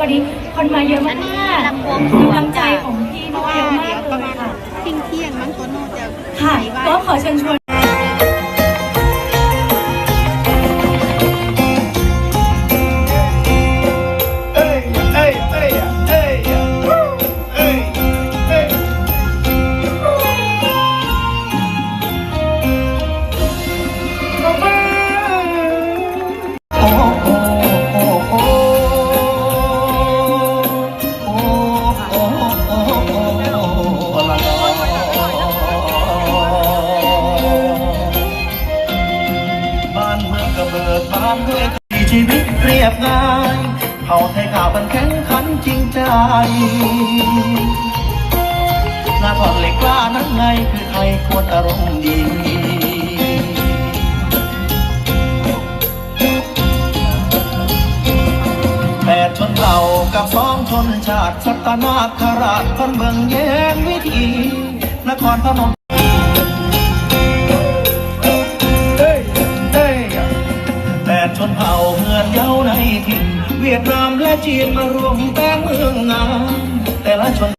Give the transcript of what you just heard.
วันนี้คนมาเยอะอันนี้มากลำวงสวงกำลังใจของพี่เพราะว่าเยอะมาเดี๋ยกวเลประยมาณค่ะเที่ยงเที่ยงๆมั้งโตโน่จะค่ะไหว้ก็ขอเชิญชวน บานด้วยชีวิตเรียบง่ายเขาไทยข่าวมันแข็งขันจริงใจนาผ่อนเหล็กกล้านั้นไงคือไทยควรอารมณ์ดีแปดชนเผ่ากับสองชนชาติสัตนาคราชคนเมืองแย้งวิธีนครพนม ดชนเผ่าเมืองเย้าในถิ่น เวียดนามและจีนมารวมแป้งเมืองงามแต่ละชน